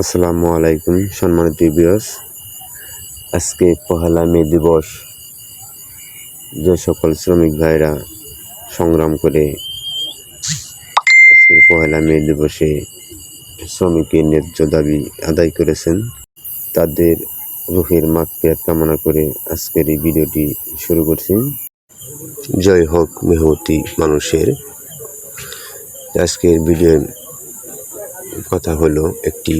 আসসালামু আলাইকুম, সম্মানিত বিয়স আজকে পহেলা মে দিবস। যে সকল শ্রমিক ভাইরা সংগ্রাম করে আজকের পহেলা মে দিবসে শ্রমিকের ন্যায্য দাবি আদায় করেছেন, তাদের রুহের মাগফিরাত কামনা করে আজকের এই ভিডিওটি শুরু করছি। জয় হোক মেহতি মানুষের। আজকের ভিডিওর কথা হলো একটি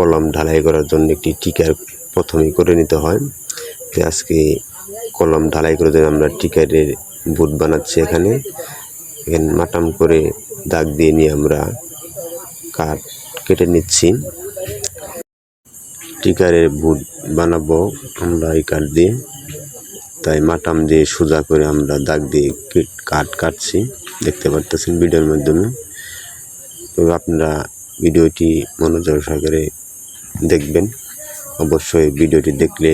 কলম ঢালাই করার জন্য একটি টিকার প্রথমেই করে নিতে হয়। তো আজকে কলম ঢালাই করে জন্য আমরা টিকারের বুট বানাচ্ছি এখানে। এখানে মাটাম করে দাগ দিয়ে নিয়ে আমরা কাঠ কেটে নিচ্ছি। টিকারের বুট বানাবো আমরা এই কাঠ দিয়ে। তাই মাটাম দিয়ে সোজা করে আমরা দাগ দিয়ে কাঠ কাটছি। দেখতে পারতেছেন ভিডিওর মাধ্যমে। তো আপনারা ভিডিওটি মনোযোগ সহকারে দেখবেন। অবশ্যই ভিডিওটি দেখলে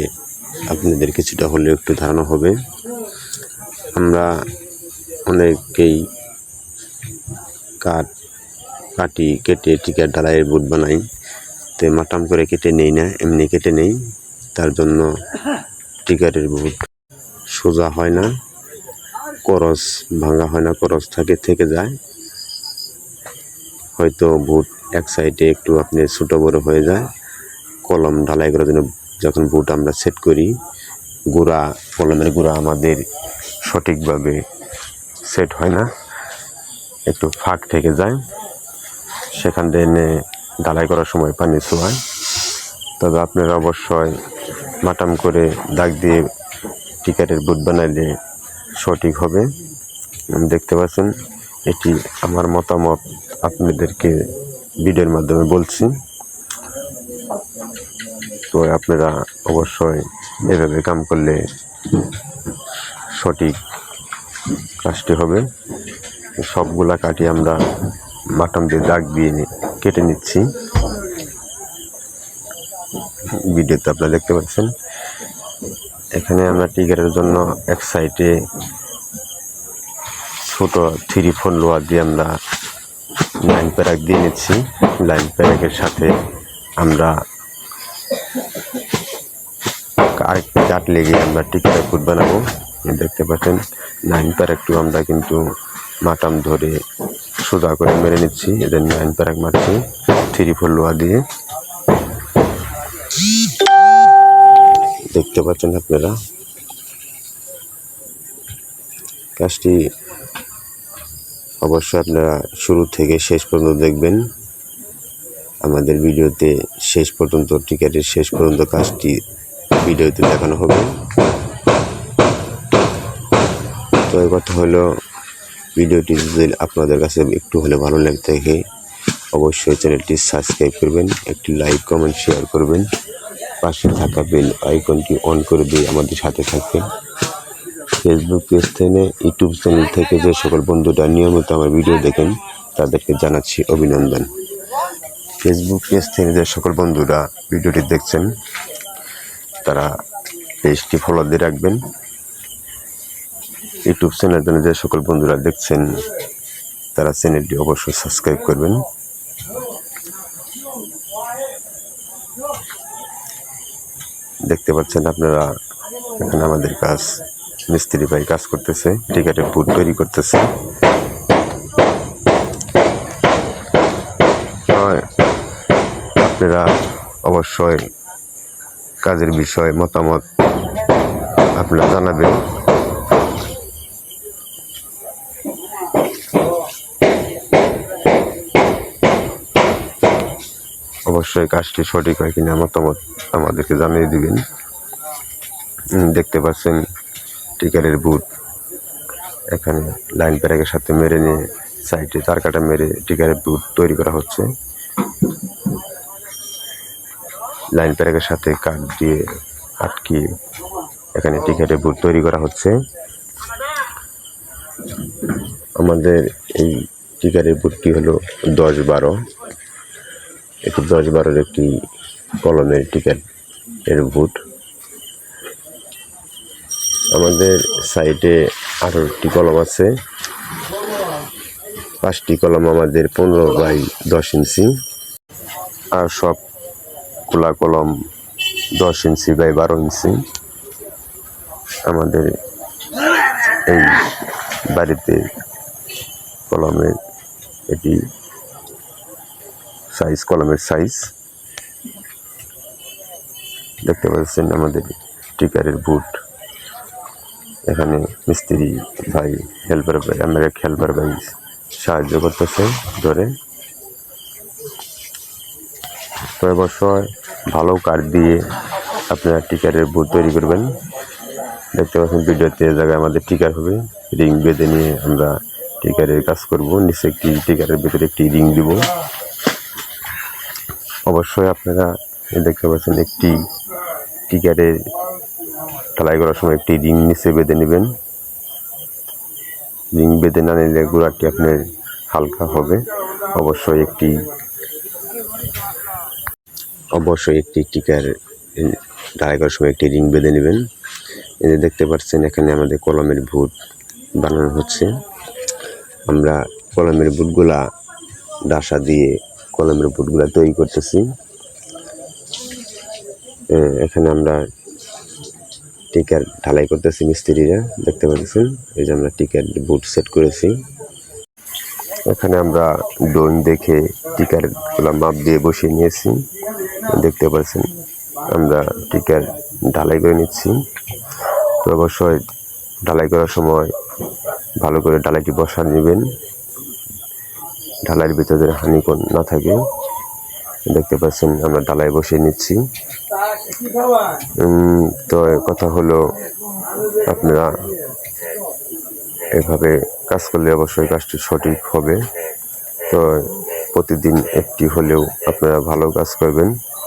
আপনাদের কিছুটা হলেও একটু ধারণা হবে। আমরা অনেকেই কাঠ কাটি কেটে টিকার ঢালাইয়ের বুট বানাই। তো মাটাম করে কেটে নেই না, এমনি কেটে নেই। তার জন্য টিকারের বুট সোজা হয় না। করস ভাঙা হয় না, করস থাকে, থেকে যায়। হয়তো বুট এক সাইডে একটু আপনি ছোটো বড়ো হয়ে যায়। কলম ঢালাই করার জন্য যখন বুট আমরা সেট করি, গুঁড়া, কলমের গুঁড়া আমাদের সঠিকভাবে সেট হয় না। একটু ফাঁক থেকে যায়। সেখান থেকে এনে ঢালাই করার সময় পানি ছোঁয়ায়। তবে আপনারা অবশ্যই মাটাম করে দাগ দিয়ে টিকারের বুট বানাইলে সঠিক হবে। দেখতে পাচ্ছেন, এটি আমার মতামত আপনাদেরকে ভিডিওর মাধ্যমে বলছি। তো আপনারা অবশ্যই এভাবে কাম করলে সঠিক কাজটি হবে। সবগুলা কাটি আমরা মাটাম দিয়ে দাগ দিয়ে কেটে নিচ্ছি। ভিডিওতে আপনারা দেখতে পাচ্ছেন। এখানে আমরা টিকারের জন্য এক সাইডে ছোট থ্রি ফোর লোয়ার দিয়ে আমরা লাইন প্যারাক দিয়ে নিচ্ছি। লাইন প্যারাকের সাথে আমরা আরেকটি কাঠ লেগে আমরা টিকিটা ফুট বানাবো। দেখতে পাচ্ছেন, নাইন প্যারাকটু আমরা কিন্তু মাটাম ধরে সোজা করে মেরে নিচ্ছি। এদের নাইন প্যারাক মারছি, থ্রি ফোর লোয়া দিয়ে। দেখতে পাচ্ছেন আপনারা? কাজটি অবশ্যই আপনারা শুরু থেকে শেষ পর্যন্ত দেখবেন। আমাদের ভিডিওতে শেষ পর্যন্ত, টিকেটের শেষ পর্যন্ত কাজটি ভিডিওতে দেখানো হবে। তো এই কথা হলো, ভিডিওটি যদি আপনাদের কাছে একটু হলে ভালো লাগে থাকে, অবশ্যই চ্যানেলটি সাবস্ক্রাইব করবেন, একটি লাইক, কমেন্ট, শেয়ার করবেন, পাশে থাকা বেল আইকনটি অন করে দিয়ে আমাদের সাথে থাকবেন। ফেসবুক পেজ থেকে, ইউটিউব চ্যানেল থেকে যে সকল বন্ধুরা নিয়মিত আমার ভিডিও দেখেন, তাদেরকে জানাচ্ছি অভিনন্দন। ফেসবুক পেজ থেকে যে সকল বন্ধুরা ভিডিওটি দেখছেন তারা পেজটি ফলো দিয়ে রাখবেন। ইউটিউব চ্যানেল জন্য যে সকল বন্ধুরা দেখছেন, তারা চ্যানেলটি অবশ্যই সাবস্ক্রাইব করবেন। দেখতে পাচ্ছেন আপনারা এখানে আমাদের কাজ, মিস্ত্রি ভাই কাজ করতেছে টিকাটের বুট তৈরি করতেছে। আপনারা অবশ্যই কাজের বিষয়ে মতামত আপনারা জানাবেন। অবশ্যই কাজটি সঠিক হয় কিনা মতামত আমাদেরকে জানিয়ে দিবেন। দেখতে পাচ্ছেন, টিকারের বুট এখানে লাইন প্যারাকের সাথে মেরে নিয়ে সাইডে তার কাটা মেরে টিকারের বুট তৈরি করা হচ্ছে। লাইন প্যারাকের সাথে কাঠ দিয়ে আটকিয়ে এখানে টিকারের বুট তৈরি করা হচ্ছে। আমাদের এই টিকারের বুটটি হলো দশ বারো। এটি দশ বারোর একটি কলমের টিকার এর বুট। আমাদের সাইডে আঠারোটি কলম আছে। পাঁচটি কলম আমাদের পনেরো বাই দশ ইঞ্চি। আর সব খোলা কলম দশ ইঞ্চি বাই বারো ইঞ্চি। আমাদের এই বাড়িতে কলমের এটি সাইজ কলমের সাইজ দেখতে পাচ্ছেন আমাদের টিকারের বুট এখানে মিস্ত্রি ভাই হেল্পার ভাই আমার এক হেল্পার ভাই সাহায্য করতেছে ধরে। তো অবশ্যই ভালো কাঠ দিয়ে আপনারা টিকারের বুট তৈরি করবেন। দেখতে পাচ্ছেন ভিডিওতে জায়গায় আমাদের টিকার হবে। রিং বেঁধে নিয়ে আমরা টিকারের কাজ করব। নিচে একটি টিকারের ভিতরে একটি রিং দিব। অবশ্যই আপনারা দেখতে পাচ্ছেন একটি টিকারের ঢালাই করার সময় একটি রিং নিচে বেঁধে নেবেন। রিং বেঁধে না নিলে গোড়াটি আপনার হালকা হবে। অবশ্যই একটি অবশ্যই একটি টিকার করার সময় একটি রিং বেঁধে নেবেন। এই যে দেখতে পাচ্ছেন, এখানে আমাদের কলমের ভুট বানানো হচ্ছে। আমরা কলমের বুটগুলা ডাসা দিয়ে কলমের বুটগুলা তৈরি করতেছি। এখানে আমরা টিকার ঢালাই করতেছি মিস্ত্রিরা, দেখতে পাচ্ছেন? এই যে আমরা টিকার বুট সেট করেছি। এখানে আমরা ডোন দেখে টিকারগুলা মাপ দিয়ে বসিয়ে নিয়েছি। দেখতে পাচ্ছেন, আমরা টিকার ঢালাই করে নিচ্ছি। তো অবশ্যই ঢালাই করার সময় ভালো করে ঢালাইটি বসা নেবেন। ঢালাইয়ের ভিতরে হানিকণ না থাকে। দেখতে পাচ্ছেন, আমরা ঢালাই বসিয়ে নিচ্ছি। তো কথা হলো, আপনারা এভাবে কাজ করলে অবশ্যই কাজটি সঠিক হবে। তো প্রতিদিন একটি হলেও আপনারা ভালো কাজ করবেন।